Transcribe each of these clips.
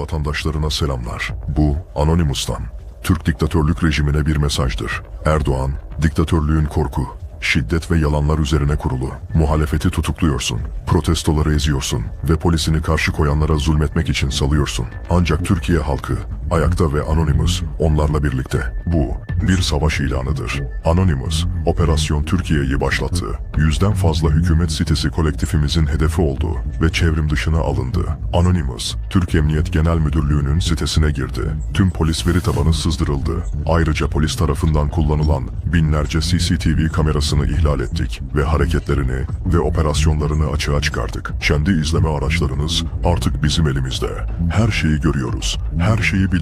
vatandaşlarına selamlar. Bu Anonymous'tan. Türk diktatörlük rejimine bir mesajdır. Erdoğan, diktatörlüğün korku, şiddet ve yalanlar üzerine kurulu. Muhalefeti tutukluyorsun, protestoları eziyorsun ve polisini karşı koyanlara zulmetmek için salıyorsun. Ancak Türkiye halkı, ayakta ve Anonymous onlarla birlikte. Bu bir savaş ilanıdır. Anonymous, Operasyon Türkiye'yi başlattı. Yüzden fazla hükümet sitesi kolektifimizin hedefi oldu ve çevrim dışına alındı. Anonymous, Türk Emniyet Genel Müdürlüğü'nün sitesine girdi. Tüm polis veri tabanı sızdırıldı. Ayrıca polis tarafından kullanılan binlerce CCTV kamerasını ihlal ettik ve hareketlerini ve operasyonlarını açığa çıkardık. Kendi izleme araçlarınız artık bizim elimizde. Her şeyi görüyoruz, her şeyi biliyoruz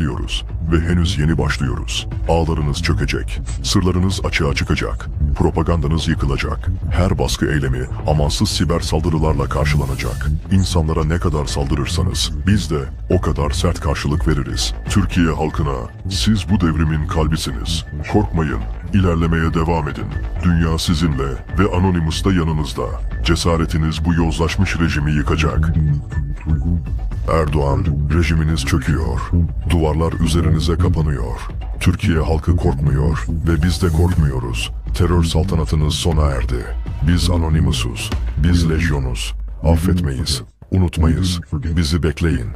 ve henüz yeni başlıyoruz. Ağlarınız çökecek, sırlarınız açığa çıkacak, propagandanız yıkılacak. Her baskı eylemi amansız siber saldırılarla karşılanacak. İnsanlara ne kadar saldırırsanız biz de o kadar sert karşılık veririz. Türkiye halkına siz bu devrimin kalbisiniz. Korkmayın, ilerlemeye devam edin. Dünya sizinle ve Anonymous da yanınızda. Cesaretiniz bu yozlaşmış rejimi yıkacak. Erdoğan, rejiminiz çöküyor. Duvarlar üzerinize kapanıyor. Türkiye halkı korkmuyor ve biz de korkmuyoruz. Terör saltanatınız sona erdi. Biz Anonymous'uz. Biz lejyonuz. Affetmeyiz. Unutmayız. Bizi bekleyin.